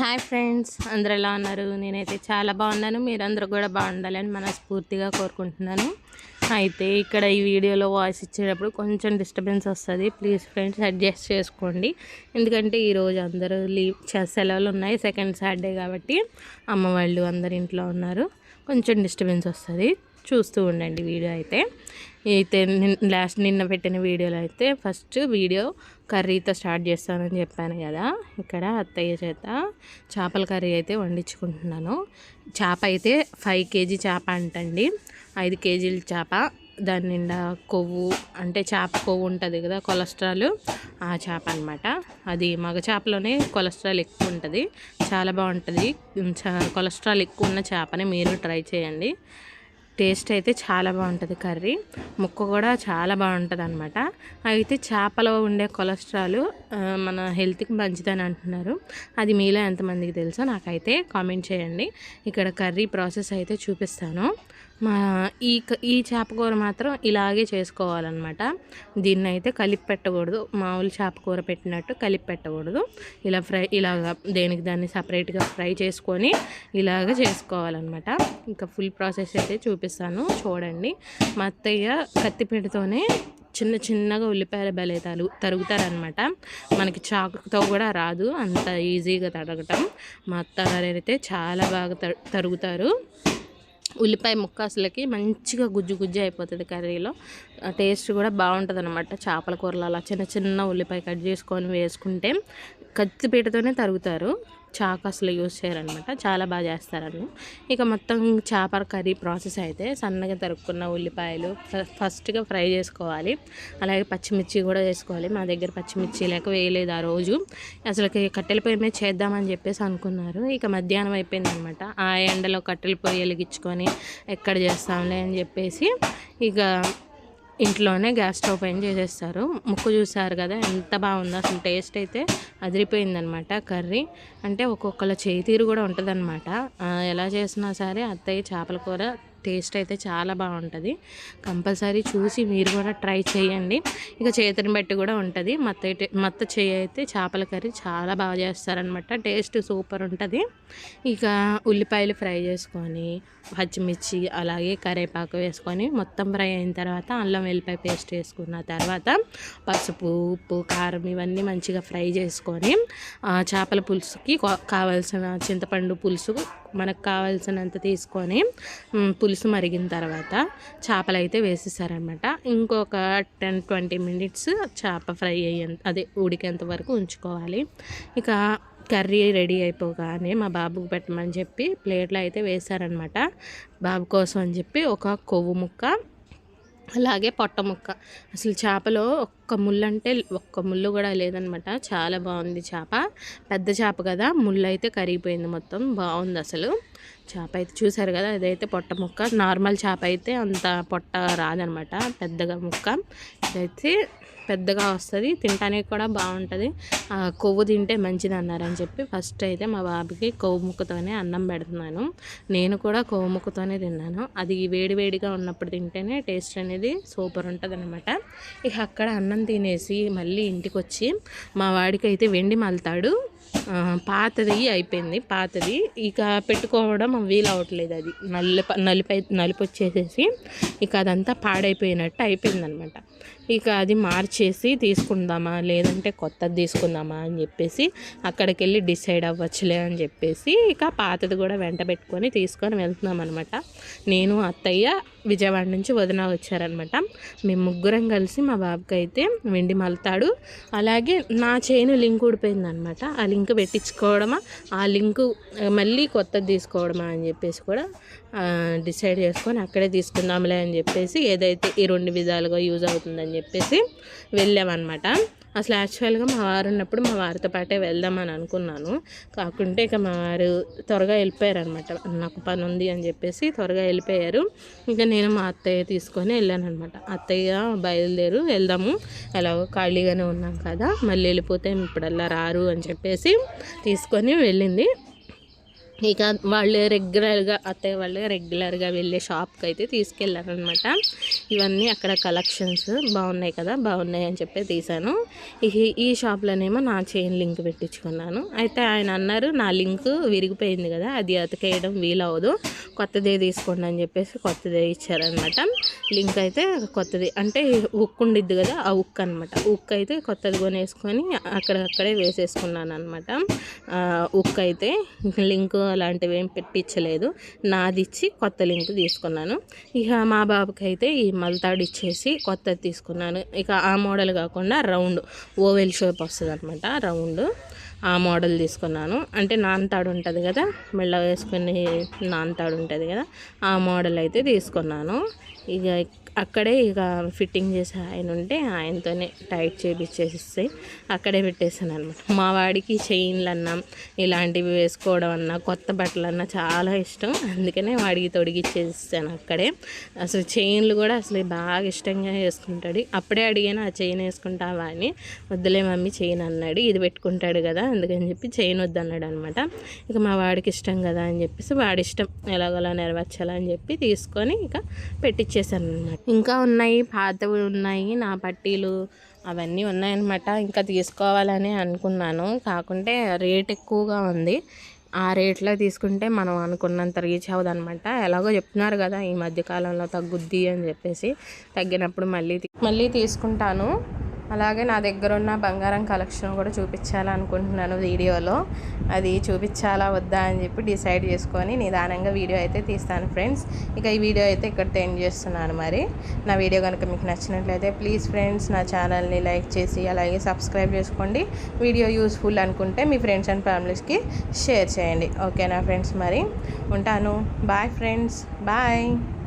Hi friends అందరు ఎలా ఉన్నారు? నేనైతే చాలా బాగున్నాను. మీరందరూ కూడా బాగుండాలని మనస్ఫూర్తిగా కోరుకుంటున్నాను. అయితే ఇక్కడ ఈ వీడియోలో వాయిస్ ఇచ్చేటప్పుడు కొంచెం డిస్టర్బెన్స్ వస్తుంది. ప్లీజ్ ఫ్రెండ్స్ అడ్జస్ట్ చేసుకోండి. ఎందుకంటే ఈరోజు అందరూ లీవ్ సెలవులు ఉన్నాయి. సెకండ్ సాటర్డే కాబట్టి అమ్మ వాళ్ళు అందరు ఇంట్లో ఉన్నారు. కొంచెం డిస్టర్బెన్స్ వస్తుంది. చూస్తూ ఉండండి వీడియో అయితే. అయితే లాస్ట్ నిన్న పెట్టిన వీడియోలో అయితే ఫస్ట్ వీడియో కర్రీతో స్టార్ట్ చేస్తానని చెప్పాను కదా. ఇక్కడ అత్తయ్య చేత చేపల కర్రీ అయితే వండించుకుంటున్నాను. చేప అయితే ఫైవ్ కేజీ చేప అంటండి. ఐదు కేజీల చేప దాని నిండా కొవ్వు అంటే చేప కొవ్వు ఉంటుంది కదా కొలెస్ట్రాల్ ఆ చేప అనమాట అది మగ చేపలోనే కొలెస్ట్రాల్ ఎక్కువ ఉంటుంది. చాలా బాగుంటుంది. కొలెస్ట్రాల్ ఎక్కువ ఉన్న చేపని మీరు ట్రై చేయండి. టేస్ట్ అయితే చాలా బాగుంటుంది కర్రీ. ముక్క కూడా చాలా బాగుంటుంది అనమాట అయితే చేపలో ఉండే కొలెస్ట్రాల్ మన హెల్త్కి మంచిదని అంటున్నారు. అది మీలో ఎంతమందికి తెలుసో నాకైతే కామెంట్ చేయండి. ఇక్కడ కర్రీ ప్రాసెస్ అయితే చూపిస్తాను. మా ఈ ఈ చేపకూర మాత్రం ఇలాగే చేసుకోవాలన్నమాట. దీన్ని అయితే కలిపి పెట్టకూడదు మామూలు చేపకూర పెట్టినట్టు కలిపి పెట్టకూడదు ఇలా ఫ్రై ఇలాగ దేనికి దాన్ని సపరేట్గా ఫ్రై చేసుకొని ఇలాగ చేసుకోవాలన్నమాట. ఇంకా ఫుల్ ప్రాసెస్ అయితే చూపిస్తాను. చూడండి. మా అత్తయ్య కత్తిపీటతోనే చిన్న చిన్నగా ఉల్లిపాయల బలే తరు తరుగుతారనమాట మనకి చాకుతో కూడా రాదు. అంత ఈజీగా తరగటం మా అత్తగారు అయితే చాలా బాగా తరుగుతారు. ఉల్లిపాయ ముక్క అసలుకి మంచిగా గుజ్జు గుజ్జు అయిపోతుంది కర్రీలో. టేస్ట్ కూడా బాగుంటుంది అనమాట చేపల కూరలు అలా చిన్న చిన్న ఉల్లిపాయ కట్ చేసుకొని వేసుకుంటే కత్తిపీటతోనే తరుగుతారు. చాకు అసలు యూజ్ చేయరనమాట. చాలా బాగా చేస్తారని ఇక మొత్తం చేపల కర్రీ ప్రాసెస్ అయితే సన్నగా తరుక్కున్న ఉల్లిపాయలు ఫస్ట్గా ఫ్రై చేసుకోవాలి. అలాగే పచ్చిమిర్చి కూడా వేసుకోవాలి. మా దగ్గర పచ్చిమిర్చి లేక వేయలేదు ఆ రోజు. అసలు కట్టెల పొయ్యి మీద చేద్దామని చెప్పేసి అనుకున్నారు. ఇక మధ్యాహ్నం అయిపోయిందనమాట. ఆ ఎండలో కట్టెల పొయ్యి వెలిగించుకొని ఎక్కడ చేస్తాంలే అని చెప్పేసి ఇక ఇంట్లోనే గ్యాస్ స్టవ్ పైన చేసేస్తారు. ముక్కు చూసారు కదా ఎంత బాగుందో. అసలు టేస్ట్ అయితే అదిరిపోయిందనమాట కర్రీ. అంటే ఒక్కొక్కళ్ళ చేయి తీరు కూడా ఉంటుందన్నమాట ఎలా చేసినా సరే అత్తయ్య చేపల కూర టేస్ట్ అయితే చాలా బాగుంటుంది. కంపల్సరీ చూసి మీరు కూడా ట్రై చేయండి. ఇక చేతిని బట్టి కూడా ఉంటుంది. మత్త మత్త చేయి అయితే చేపల కర్రీ చాలా బాగా చేస్తారనమాట టేస్ట్ సూపర్ ఉంటుంది. ఇక ఉల్లిపాయలు ఫ్రై చేసుకొని పచ్చిమిర్చి అలాగే కరివేపాకు వేసుకొని మొత్తం ఫ్రై అయిన తర్వాత అల్లం వెల్లిపాయ పేస్ట్ వేసుకున్న తర్వాత పసుపు ఉప్పు కారం ఇవన్నీ మంచిగా ఫ్రై చేసుకొని చేపల పులుసుకి కావాల్సిన చింతపండు పులుసు మనకు కావాల్సినంత తీసుకొని పులుసు పులుసు మరిగిన తర్వాత చేపలు అయితే వేసేసారనమాట ఇంకొక టెన్ ట్వంటీ మినిట్స్ చేప ఫ్రై అయ్యేంత అదే ఉడికేంత వరకు ఉంచుకోవాలి. ఇక కర్రీ రెడీ అయిపోగానే మా బాబుకు పెట్టమని చెప్పి ప్లేట్లో అయితే వేశారనమాట బాబు కోసం అని చెప్పి ఒక కొవ్వు ముక్క అలాగే పొట్ట ముక్క. అసలు చేపలో ఒక్క ముళ్ళు అంటే ఒక్క ముళ్ళు కూడా లేదనమాట. చాలా బాగుంది చేప. పెద్ద చేప కదా ముళ్ళు అయితే కరిగిపోయింది మొత్తం. బాగుంది అసలు. చేప అయితే చూసారు కదా ఇదైతే పొట్ట ముక్క. నార్మల్ చేప అయితే అంత పొట్ట రాదనమాట. పెద్దగా ముక్క. ఇదైతే పెద్దగా వస్తుంది. తినడానికి కూడా బాగుంటుంది. కొవ్వు తింటే మంచిది అన్నారని చెప్పి ఫస్ట్ అయితే మా బాబుకి కొవ్వు ముక్కతోనే అన్నం పెడుతున్నాను. నేను కూడా కొవ్వు ముక్కతోనే తిన్నాను. అది వేడి వేడిగా ఉన్నప్పుడు తింటేనే టేస్ట్ అనేది సూపర్ ఉంటుంది అనమాట ఇక అక్కడ అన్నం తినేసి మళ్ళీ ఇంటికి వచ్చి మా వాడికి అయితే వెండి మల్తాడు. పాతది అయిపోయింది పాతది. ఇక పెట్టుకోవడం వీలు అవ్వట్లేదు అది. నల్ల నలిపై నలిపి వచ్చేసేసి ఇక అదంతా పాడైపోయినట్టు అయిపోయిందనమాట. ఇక అది మార్చేసి తీసుకుందామా లేదంటే కొత్తది తీసుకుందామా అని చెప్పేసి అక్కడికి వెళ్ళి డిసైడ్ అవ్వచ్చులే అని చెప్పేసి ఇక పాతది కూడా వెంట పెట్టుకొని తీసుకొని వెళ్తున్నాం అనమాట నేను అత్తయ్య విజయవాడ నుంచి వదిన వచ్చారనమాట మేము ముగ్గురం కలిసి మా బాబుకి అయితే వెండి మలుతాడు అలాగే నా చైన్ లింక్ ఊడిపోయిందనమాట ఆ లింక్ పెట్టించుకోవడమా ఆ లింక్ మళ్ళీ కొత్తది తీసుకోవడమా అని చెప్పేసి కూడా డిసైడ్ చేసుకొని అక్కడే తీసుకుందాంలే అని చెప్పేసి ఏదైతే ఈ రెండు విధాలుగా యూజ్ అవుతుందని చెప్పేసి వెళ్ళామన్నమాట. అసలు యాక్చువల్గా మా వారు ఉన్నప్పుడు మా వారితో పాటే వెళ్దామని అనుకున్నాను. కాకుంటే ఇక మా వారు త్వరగా వెళ్ళిపోయారు అనమాట నాకు పని ఉంది అని చెప్పేసి త్వరగా వెళ్ళిపోయారు. ఇంకా నేను మా అత్తయ్య తీసుకొని వెళ్ళానమాట అత్తయ్య బయలుదేరు వెళ్దాము. ఎలాగో ఖాళీగానే ఉన్నాం కదా మళ్ళీ వెళ్ళిపోతే ఇప్పుడల్లా రారు అని చెప్పేసి తీసుకొని వెళ్ళింది. ఇక వాళ్ళు రెగ్యులర్గా అత్తయ్య వాళ్ళు రెగ్యులర్గా వెళ్ళే షాప్కి అయితే తీసుకెళ్ళారనమాట ఇవన్నీ అక్కడ కలెక్షన్స్ బాగున్నాయి కదా బాగున్నాయి అని చెప్పి తీశాను. ఈ ఈ షాప్లోనేమో నా చైన్ లింక్ పెట్టించుకున్నాను. అయితే ఆయన అన్నారు నా లింక్ విరిగిపోయింది కదా అది అతకేయడం వీలవదు కొత్తదే తీసుకోండి అని చెప్పేసి కొత్తదే ఇచ్చారనమాట లింక్ అయితే కొత్తది అంటే ఉక్ ఉండిద్ది కదా ఆ ఉక్ అనమాట ఉక్ అయితే కొత్తది కొనేసుకొని అక్కడక్కడే వేసేసుకున్నాను అనమాట ఉక్ అయితే లింక్ అలాంటివి ఏం పెట్టించలేదు. నాది ఇచ్చి కొత్త లింక్ తీసుకున్నాను. ఇక మా బాబుకి అయితే ఈ మల్తాడు ఇచ్చేసి కొత్తది తీసుకున్నాను. ఇక ఆ మోడల్ కాకుండా రౌండ్ ఓవెల్ షేప్ వస్తుంది అనమాట రౌండ్ ఆ మోడల్ తీసుకున్నాను. అంటే నాన్తాడు ఉంటుంది కదా మెళ్ళ వేసుకుని నాన్తాడు ఉంటుంది కదా ఆ మోడల్ అయితే తీసుకున్నాను. ఇక అక్కడే ఇక ఫిట్టింగ్ చేసే ఆయన ఉంటే ఆయనతోనే టైట్ చేపించేసిస్తే అక్కడే పెట్టేసాను అనమాట మా వాడికి చైన్లు అన్నా ఇలాంటివి వేసుకోవడం అన్నా కొత్త బట్టలు అన్నా చాలా ఇష్టం. అందుకనే వాడికి తొడిగిచ్చేస్తాను అక్కడే. అసలు చైన్లు కూడా అసలు బాగా ఇష్టంగా వేసుకుంటాడు. అప్పుడే అడిగాను ఆ చైన్ వేసుకుంటావా అని. వద్దులే మమ్మీ చైన్ అన్నాడు. ఇది పెట్టుకుంటాడు కదా అందుకని చెప్పి చైన్ వద్దన్నాడు అనమాట ఇక మా వాడికి ఇష్టం కదా అని చెప్పేసి వాడి ఇష్టం ఎలాగోలా నెరవేర్చాలని చెప్పి తీసుకొని ఇక పెట్టించేసాను అనమాట ఇంకా ఉన్నాయి పాతవి ఉన్నాయి నా పట్టీలు అవన్నీ ఉన్నాయన్నమాట ఇంకా తీసుకోవాలని అనుకున్నాను. కాకుంటే రేట్ ఎక్కువగా ఉంది. ఆ రేట్లో తీసుకుంటే మనం అనుకున్నంత రీచ్ అవ్వదనమాట. ఎలాగో చెప్తున్నారు కదా ఈ మధ్యకాలంలో తగ్గుద్ది అని చెప్పేసి. తగ్గినప్పుడు మళ్ళీ మళ్ళీ తీసుకుంటాను. అలాగే నా దగ్గర ఉన్న బంగారం కలెక్షన్ కూడా చూపించాలనుకుంటున్నాను వీడియోలో. అది చూపించాలా వద్దా అని చెప్పి డిసైడ్ చేసుకొని నిదానంగా వీడియో అయితే తీస్తాను ఫ్రెండ్స్. ఇక ఈ వీడియో అయితే ఇక్కడ ఎండ్ చేస్తున్నాను మరి. నా వీడియో కనుక మీకు నచ్చినట్లయితే ప్లీజ్ ఫ్రెండ్స్ నా ఛానల్ని లైక్ చేసి అలాగే సబ్స్క్రైబ్ చేసుకోండి. వీడియో యూస్ఫుల్ అనుకుంటే మీ ఫ్రెండ్స్ అండ్ ఫ్యామిలీస్కి షేర్ చేయండి. ఓకేనా ఫ్రెండ్స్ మరి? ఉంటాను. Bye friends. బాయ్.